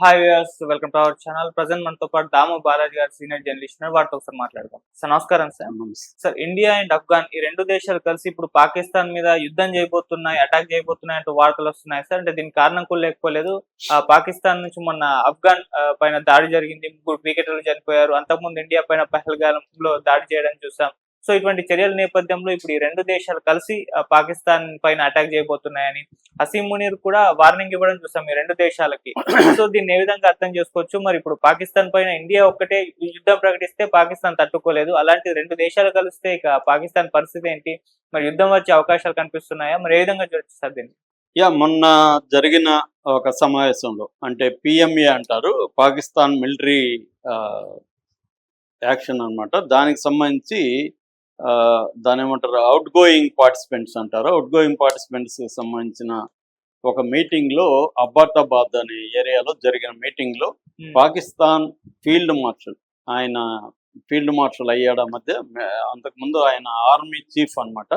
Hi viewers welcome to our channel present మనతో పాటు దాము బాలాజీ గారు సీనియర్ జర్నలిస్ట్ ఉన్నారు. వాటితో ఒకసారి మాట్లాడదాం. సార్ నమస్కారం sir sir India and Afghan ఈ రెండు దేశాలు కలిసి ఇప్పుడు పాకిస్తాన్ మీద యుద్ధం చేయబోతున్నాయి అటాక్ చేయబోతున్నాయి అంటూ వార్తలు వస్తున్నాయి సార్ అంటే దీనికి కారణం కూడా లేకపోలేదు. ఆ పాకిస్తాన్ నుంచి మొన్న ఆఫ్ఘాన్ ఆ, పైన దాడి జరిగింది. ముగ్గురు క్రికెటర్లు చనిపోయారు. అంతకుముందు ఇండియా పైన పహల్గాలంలో దాడి చేయడం చూసాం. సో ఇటువంటి చర్యల నేపథ్యంలో ఇప్పుడు ఈ రెండు దేశాలు కలిసి పాకిస్తాన్ పైన అటాక్ చేయబోతున్నాయని హసీం మునీర్ కూడా వార్నింగ్ ఇవ్వడం చూసాం ఈ రెండు దేశాలకి. సో దీన్ని ఏ విధంగా అర్థం చేసుకోవచ్చు? మరి ఇప్పుడు పాకిస్తాన్ పైన ఇండియా ఒక్కటే యుద్ధం ప్రకటిస్తే పాకిస్తాన్ తట్టుకోలేదు. అలాంటి రెండు దేశాలు కలిస్తే ఇక పాకిస్తాన్ పరిస్థితి ఏంటి? మరి యుద్ధం వచ్చే అవకాశాలు కనిపిస్తున్నాయా? మరి ఏ విధంగా చూడొచ్చు సార్ దీన్ని? యా మొన్న జరిగిన ఒక సమావేశంలో అంటే పిఎంఏ అంటారు పాకిస్తాన్ మిలిటరీ యాక్షన్ అన్నమాట. దానికి సంబంధించి దాని ఏమంటారు? అవుట్ గోయింగ్ పార్టిసిపెంట్స్ అంటారు? అవుట్ గోయింగ్ పార్టిసిపెంట్స్ సంబంధించిన ఒక మీటింగ్లో అబ్బాటాబాద్ అనే ఏరియాలో జరిగిన మీటింగ్లో పాకిస్తాన్ ఫీల్డ్ మార్షల్ ఆయన ఫీల్డ్ మార్షల్ అయ్యాడ మధ్య? అంతకుముందు ఆయన ఆర్మీ చీఫ్ అన్నమాట.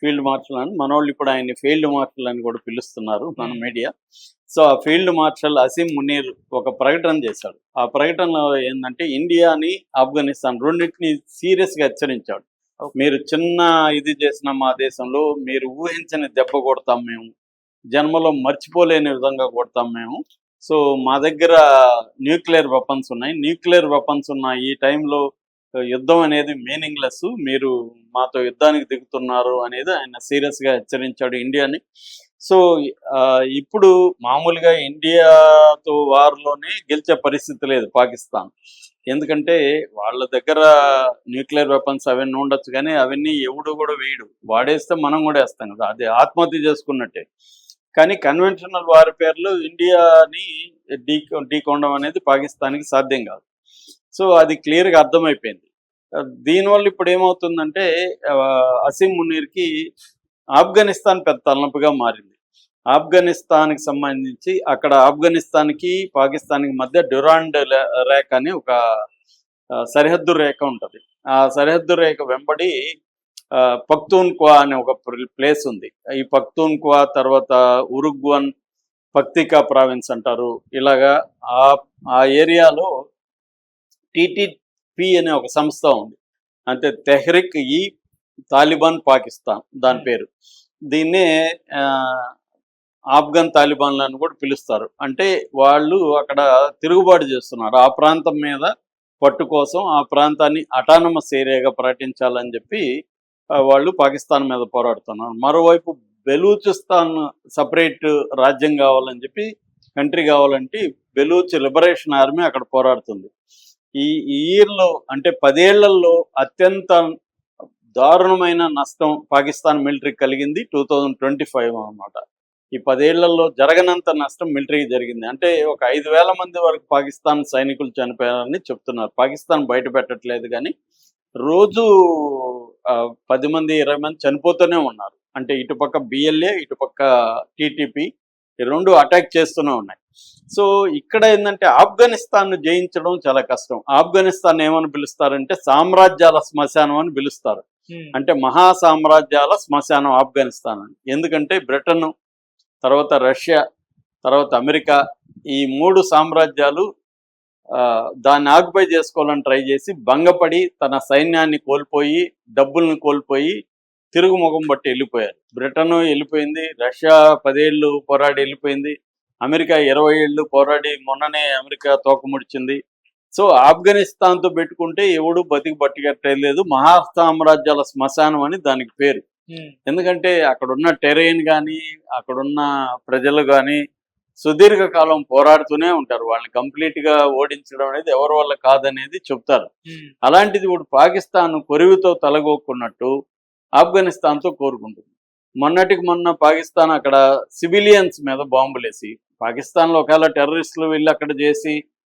ఫీల్డ్ మార్షల్ అని. మన వాళ్ళు ఇప్పుడు ఆయన ఫీల్డ్ మార్షల్ అని కూడా పిలుస్తున్నారు మన. మీడియా సో ఆ ఫీల్డ్ మార్షల్ అసీం మునీర్ ఒక ప్రకటన చేశాడు. ఆ ప్రకటనలో ఏంటంటే ఇండియాని ఆఫ్ఘనిస్తాన్ రెండింటిని సీరియస్గా హెచ్చరించాడు. మీరు చిన్న ఇది చేసిన మా దేశంలో మీరు ఊహించని దెబ్బ కొడతాం మేము. జన్మలో మర్చిపోలేని విధంగా కొడతాం మేము. సో మా దగ్గర న్యూక్లియర్ వెపన్స్ ఉన్నాయి. న్యూక్లియర్ వెపన్స్ ఉన్న ఈ టైంలో యుద్ధం అనేది మీనింగ్లెస్. మీరు మాతో యుద్ధానికి దిగుతున్నారు అనేది ఆయన సీరియస్గా హెచ్చరించాడు ఇండియాని. సో ఆ, ఇప్పుడు మామూలుగా ఇండియాతో వార్లోనే గెలిచే పరిస్థితి లేదు పాకిస్తాన్. ఎందుకంటే వాళ్ళ దగ్గర న్యూక్లియర్ వెపన్స్ అవన్నీ ఉండొచ్చు కానీ అవన్నీ ఎవడు కూడా వేయడు. వాడేస్తే మనం కూడా వేస్తాం కదా అది ఆత్మహత్య చేసుకున్నట్టే. కానీ కన్వెన్షనల్ వారిపేర్లు ఇండియాని డీ ఢీకొనడం అనేది పాకిస్తాన్కి సాధ్యం కాదు. సో అది క్లియర్గా అర్థమైపోయింది. దీనివల్ల ఇప్పుడు ఏమవుతుందంటే అసీం మునీర్కి ఆఫ్ఘనిస్తాన్ పెద్ద తలనొప్పిగా మారింది. ఆఫ్ఘనిస్తాన్కి సంబంధించి అక్కడ ఆఫ్ఘనిస్తాన్కి పాకిస్తాన్కి మధ్య డ్యురాండ్ రేఖ అని ఒక సరిహద్దు రేఖ ఉంటుంది. ఆ సరిహద్దు రేఖ వెంబడి పక్తూన్క్వా అనే ఒక ప్లేస్ ఉంది. ఈ పక్తూన్క్వా తర్వాత ఉరుగ్వన్ పక్తికా ప్రావిన్స్ అంటారు. ఇలాగా ఆ ఆ ఏరియాలో టిటిపి అనే ఒక సంస్థ ఉంది. అంటే తెహ్రిక్ ఈ తాలిబాన్ పాకిస్తాన్ దాని. పేరు. దీన్నే ఆ, ఆఫ్ఘన్ తాలిబాన్లు అని కూడా పిలుస్తారు. అంటే వాళ్ళు అక్కడ తిరుగుబాటు చేస్తున్నారు. ఆ ప్రాంతం మీద పట్టు కోసం ఆ ప్రాంతాన్ని అటానమస్ ఏరియాగా ప్రకటించాలని చెప్పి వాళ్ళు పాకిస్తాన్ మీద పోరాడుతున్నారు. మరోవైపు బెలూచిస్తాన్ సపరేట్ రాజ్యం కావాలని చెప్పి కంట్రీ కావాలంటే బెలూచ్ లిబరేషన్ ఆర్మీ అక్కడ పోరాడుతుంది. ఈ ఈ ఇయర్లో అంటే పదేళ్ళలో అత్యంత దారుణమైన నష్టం పాకిస్తాన్ మిలిటరీకి కలిగింది టూ థౌజండ్ ట్వంటీ ఫైవ్ అనమాట. ఈ పదేళ్ళలో జరగనంత నష్టం మిలిటరీకి జరిగింది. అంటే ఒక ఐదు వేల మంది వరకు పాకిస్తాన్ సైనికులు చనిపోయారని చెప్తున్నారు. పాకిస్తాన్ బయట పెట్టట్లేదు కానీ రోజు పది మంది ఇరవై మంది చనిపోతూనే ఉన్నారు. అంటే ఇటుపక్క బిఎల్ఏ ఇటుపక్క టీటీపీ ఈ రెండు అటాక్ చేస్తూనే ఉన్నాయి. సో ఇక్కడ ఏంటంటే ఆఫ్ఘనిస్తాన్ జయించడం చాలా కష్టం. ఆఫ్ఘనిస్తాన్ ఏమని పిలుస్తారంటే సామ్రాజ్యాల శ్మశానం అని పిలుస్తారు. అంటే మహా సామ్రాజ్యాల శ్మశానం ఆఫ్ఘనిస్తాన్ అని. ఎందుకంటే బ్రిటన్ తర్వాత రష్యా తర్వాత అమెరికా ఈ మూడు సామ్రాజ్యాలు ఆ, దాన్ని ఆక్యుపై చేసుకోవాలని ట్రై చేసి భంగపడి తన సైన్యాన్ని కోల్పోయి డబ్బుల్ని కోల్పోయి తిరుగుముఖం బట్టి వెళ్ళిపోయారు. బ్రిటన్ వెళ్ళిపోయింది రష్యా పదేళ్ళు పోరాడి వెళ్ళిపోయింది అమెరికా ఇరవై ఏళ్ళు పోరాడి మొన్ననే అమెరికా తోకముడిచింది. సో ఆఫ్ఘనిస్తాన్తో పెట్టుకుంటే ఎవడు బతికి పట్టుకట్టలేదు మహా సామ్రాజ్యాల శ్మశానం అని దానికి పేరు. ఎందుకంటే అక్కడున్న టెరైన్ కానీ అక్కడున్న ప్రజలు కానీ సుదీర్ఘకాలం పోరాడుతూనే ఉంటారు. వాళ్ళని కంప్లీట్గా ఓడించడం అనేది ఎవరి వల్ల కాదనేది చెప్తారు. అలాంటిది ఇప్పుడు పాకిస్తాన్ కొరివితో తలగొక్కున్నట్టు ఆఫ్ఘనిస్తాన్తో కోరుకుంటుంది. మొన్నటికి మొన్న పాకిస్తాన్ అక్కడ సివిలియన్స్ మీద బాంబులేసి పాకిస్తాన్లో ఒకవేళ టెర్రరిస్టులు వెళ్ళి అక్కడ చేసి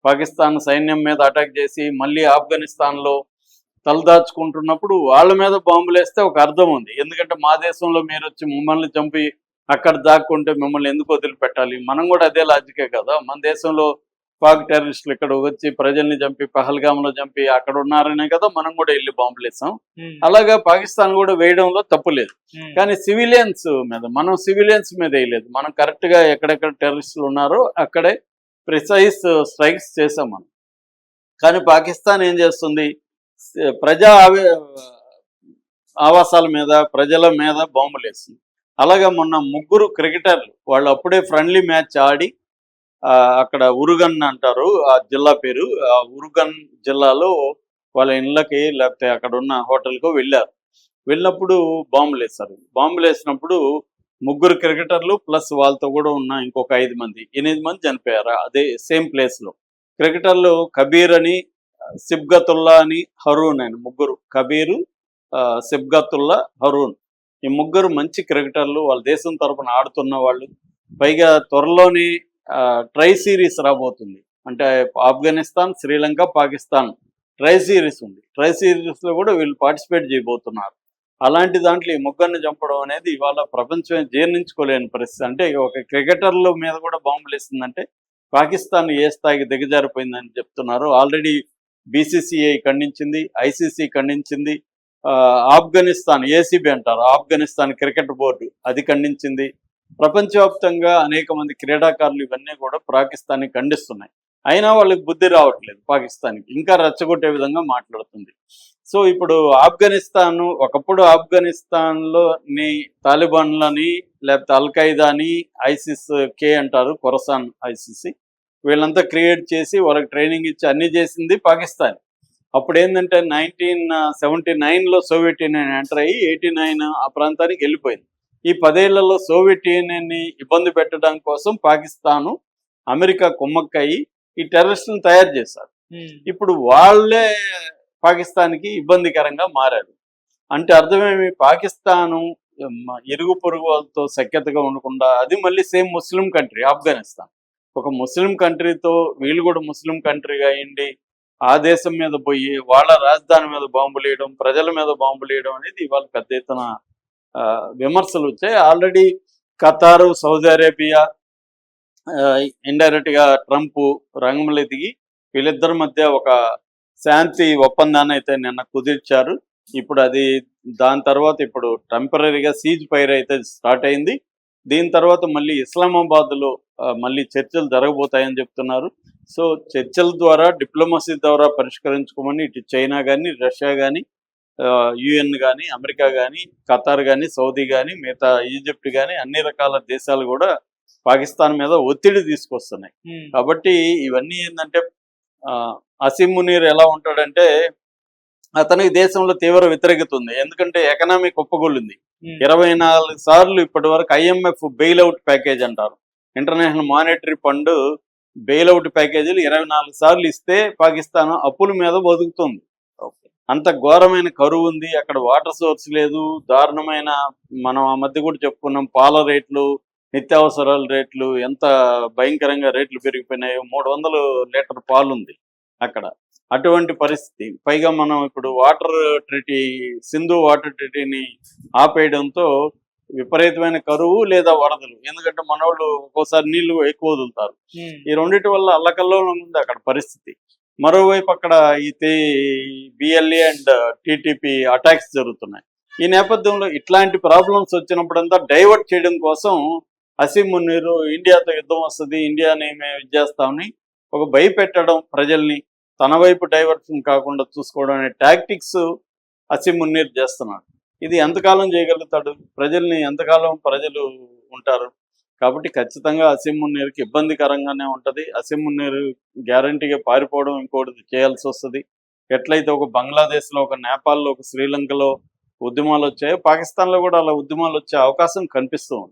పాకిస్తాన్ సైన్యం మీద అటాక్ చేసి మళ్ళీ ఆఫ్ఘనిస్తాన్లో తలదాచుకుంటున్నప్పుడు వాళ్ళ మీద బాంబులు వేస్తే ఒక అర్థం ఉంది. ఎందుకంటే మా దేశంలో మీరు వచ్చి మమ్మల్ని చంపి అక్కడ దాక్కుంటే మిమ్మల్ని ఎందుకు వదిలిపెట్టాలి? మనం కూడా అదే లాజికే కదా? మన దేశంలో పాక్ టెర్రరిస్టులు ఇక్కడ వచ్చి ప్రజల్ని చంపి పహల్గామ్లో చంపి అక్కడ ఉన్నారనే కదా? మనం కూడా వెళ్ళి బాంబులు వేసాం. అలాగా పాకిస్తాన్ కూడా వేయడంలో తప్పు లేదు. కానీ సివిలియన్స్ మీద మనం సివిలియన్స్ మీద వేయలేదు. మనం కరెక్ట్గా ఎక్కడెక్కడ టెర్రరిస్టులు ఉన్నారో అక్కడే ప్రిసైజ్ స్ట్రైక్స్ చేసాం మనం. కానీ పాకిస్తాన్ ఏం చేస్తుంది? ప్రజా ఆవాసాల మీద ప్రజల మీద బాంబులు వేసింది. అలాగే మొన్న ముగ్గురు క్రికెటర్లు వాళ్ళు అప్పుడే ఫ్రెండ్లీ మ్యాచ్ ఆడి ఆ, అక్కడ ఉరుగన్ అంటారు ఆ జిల్లా పేరు ఆ ఉరుగన్ జిల్లాలో వాళ్ళ ఇళ్ళకి లేకపోతే అక్కడ ఉన్న హోటల్కో వెళ్ళారు. వెళ్ళినప్పుడు బాంబులు వేస్తారు బాంబులు వేసినప్పుడు ముగ్గురు క్రికెటర్లు ప్లస్ వాళ్ళతో కూడా ఉన్న ఇంకొక ఐదు మంది ఎనిమిది మంది చనిపోయారు. అదే సేమ్ ప్లేస్లో క్రికెటర్లు కబీర్ అని సిబ్గతుల్లా అని హరూన్ ఆయన ముగ్గురు. కబీరు ఆ, సిబ్గతుల్లా హరూన్. ఈ ముగ్గురు మంచి క్రికెటర్లు. వాళ్ళ దేశం తరఫున ఆడుతున్న వాళ్ళు. పైగా త్వరలోనే ట్రై సిరీస్ రాబోతుంది. అంటే ఆఫ్ఘనిస్తాన్ శ్రీలంక పాకిస్తాన్. ట్రై సిరీస్ ఉంది. ట్రై సిరీస్లో కూడా వీళ్ళు పార్టిసిపేట్ చేయబోతున్నారు. అలాంటి దాంట్లో ఈ ముగ్గురిని చంపడం అనేది ఇవాళ ప్రపంచం జీర్ణించుకోలేని పరిస్థితి. అంటే ఒక క్రికెటర్ల మీద కూడా బాంబులు ఇస్తుందంటే పాకిస్తాన్ ఏ స్థాయికి దిగజారిపోయిందని చెప్తున్నారు. ఆల్రెడీ బీసీసీఐ ఖండించింది ఐసీసీ ఖండించింది ఆఫ్ఘనిస్తాన్ ఏసీబీ అంటారు ఆఫ్ఘనిస్తాన్ క్రికెట్ బోర్డు అది ఖండించింది. ప్రపంచవ్యాప్తంగా అనేక మంది క్రీడాకారులు ఇవన్నీ కూడా పాకిస్తాన్ని ఖండిస్తున్నాయి. అయినా వాళ్ళకి బుద్ధి రావట్లేదు పాకిస్తాన్కి ఇంకా రెచ్చగొట్టే విధంగా మాట్లాడుతుంది. సో ఇప్పుడు ఆఫ్ఘనిస్తాన్ ఒకప్పుడు ఆఫ్ఘనిస్తాన్లోని తాలిబాన్లని లేకపోతే అల్ఖైదాని ఐసిస్ కే అంటారు కొరసాన్ ఐసిసి. వీళ్ళంతా క్రియేట్ చేసి వాళ్ళకి ట్రైనింగ్ ఇచ్చి అన్ని చేసింది పాకిస్తాన్. అప్పుడు ఏంటంటే నైన్టీన్ సెవెంటీ నైన్లో సోవియట్ యూనియన్ ఎంటర్ అయ్యి ఎయిటీ నైన్ ఆ ప్రాంతానికి వెళ్ళిపోయింది. ఈ పదేళ్ళలో సోవియట్ యూనియన్ని ఇబ్బంది పెట్టడం కోసం పాకిస్తాను అమెరికా కుమ్మక్కయి ఈ టెర్రరిస్టులను తయారు చేశారు. ఇప్పుడు వాళ్ళే పాకిస్తాన్కి ఇబ్బందికరంగా మారారు. అంటే అర్థమేమి? పాకిస్తాను ఇరుగు పొరుగు వాళ్ళతో సఖ్యతగా ఉండకుండా అది మళ్ళీ సేమ్ ముస్లిం కంట్రీ ఆఫ్ఘనిస్తాన్. ఒక ముస్లిం కంట్రీతో వీళ్ళు కూడా ముస్లిం కంట్రీగా అయ్యింది ఆ దేశం మీద పోయి వాళ్ళ రాజధాని మీద బాంబులు వేయడం ప్రజల మీద బాంబులు వేయడం అనేది ఇవాళ పెద్ద ఎత్తున ఆ, విమర్శలు వచ్చాయి. ఆల్రెడీ ఖతారు సౌదీ అరేబియా ఇండైరెక్ట్గా ట్రంప్ రంగంలో దిగి వీళ్ళిద్దరి మధ్య ఒక శాంతి ఒప్పందాన్ని అయితే నిన్న కుదిర్చారు. ఇప్పుడు అది దాని తర్వాత ఇప్పుడు టెంపరీగా సీజ్ ఫైర్ అయితే స్టార్ట్ అయింది. దీని తర్వాత మళ్ళీ ఇస్లామాబాద్లో ఆ, మళ్ళీ చర్చలు జరగబోతాయని చెప్తున్నారు. సో చర్చల ద్వారా డిప్లొమసీ ద్వారా పరిష్కరించుకోమని ఇటు చైనా కానీ రష్యా కానీ యుఎన్ కానీ అమెరికా కానీ ఖతార్ కానీ సౌదీ కానీ మిగతా ఈజిప్ట్ కానీ అన్ని రకాల దేశాలు కూడా పాకిస్తాన్ మీద ఒత్తిడి తీసుకొస్తున్నాయి. కాబట్టి ఇవన్నీ ఏంటంటే అసీం మునీర్ ఎలా ఉంటాడంటే అతనికి దేశంలో తీవ్ర వ్యతిరేకత ఉంది ఎందుకంటే ఎకనామీ కుప్పగొల్లింది ఇరవై నాలుగు సార్లు ఇప్పటి వరకు ఐఎంఎఫ్ బెయిల్అవుట్ ప్యాకేజ్ అంటారు. ఇంటర్నేషనల్ మానిటరీ ఫండ్ బెయిల్అవుట్ ప్యాకేజీలు ఇరవై నాలుగు సార్లు ఇస్తే పాకిస్తాన్ అప్పుల మీద బతుకుతుంది అంత ఘోరమైన కరువు ఉంది. అక్కడ వాటర్ సోర్స్ లేదు. దారుణమైన మనం ఆ మధ్య కూడా చెప్పుకున్నాం పాల రేట్లు నిత్యావసరాల రేట్లు ఎంత భయంకరంగా రేట్లు పెరిగిపోయినాయో. మూడు వందలు లీటర్ పాలు ఉంది అక్కడ. అటువంటి పరిస్థితి. పైగా మనం ఇప్పుడు వాటర్ ట్రిటీ సింధు వాటర్ ట్రిటీని ఆపేయడంతో విపరీతమైన కరువు లేదా వరదలు. ఎందుకంటే మనోళ్ళు ఒక్కోసారి నీళ్ళు ఎక్కువ వదులుతారు. ఈ రెండింటి వల్ల అల్లకల్లోలం ఉంది అక్కడ పరిస్థితి. మరోవైపు అక్కడ అయితే బిఎల్ఏ అండ్ టీటీపీ అటాక్స్ జరుగుతున్నాయి. ఈ నేపథ్యంలో ఇట్లాంటి ప్రాబ్లమ్స్ వచ్చినప్పుడంతా డైవర్ట్ చేయడం కోసం అసీం మున్నీరు ఇండియాతో యుద్ధం వస్తుంది. ఇండియాని మేము ఇది చేస్తామని ఒక భయపెట్టడం ప్రజల్ని తన వైపు డైవర్షన్ కాకుండా చూసుకోవడం అనే టాక్టిక్స్ అసిమ్ మున్నీర్ చేస్తున్నాడు. ఇది ఎంతకాలం చేయగలుగుతాడు? ప్రజల్ని ఎంతకాలం ప్రజలు ఉంటారు? కాబట్టి ఖచ్చితంగా అసిమ్ మున్నీర్కి ఇబ్బందికరంగానే ఉంటది. అసిమ్ మున్నీర్ గ్యారంటీగా పారిపోవడం ఇంకోటి చేయాల్సి వస్తుంది. ఎట్లయితే ఒక బంగ్లాదేశ్లో ఒక నేపాల్లో ఒక శ్రీలంకలో ఉద్యమాలు వచ్చాయో పాకిస్తాన్లో కూడా అలా ఉద్యమాలు వచ్చే అవకాశం కనిపిస్తూ ఉంది.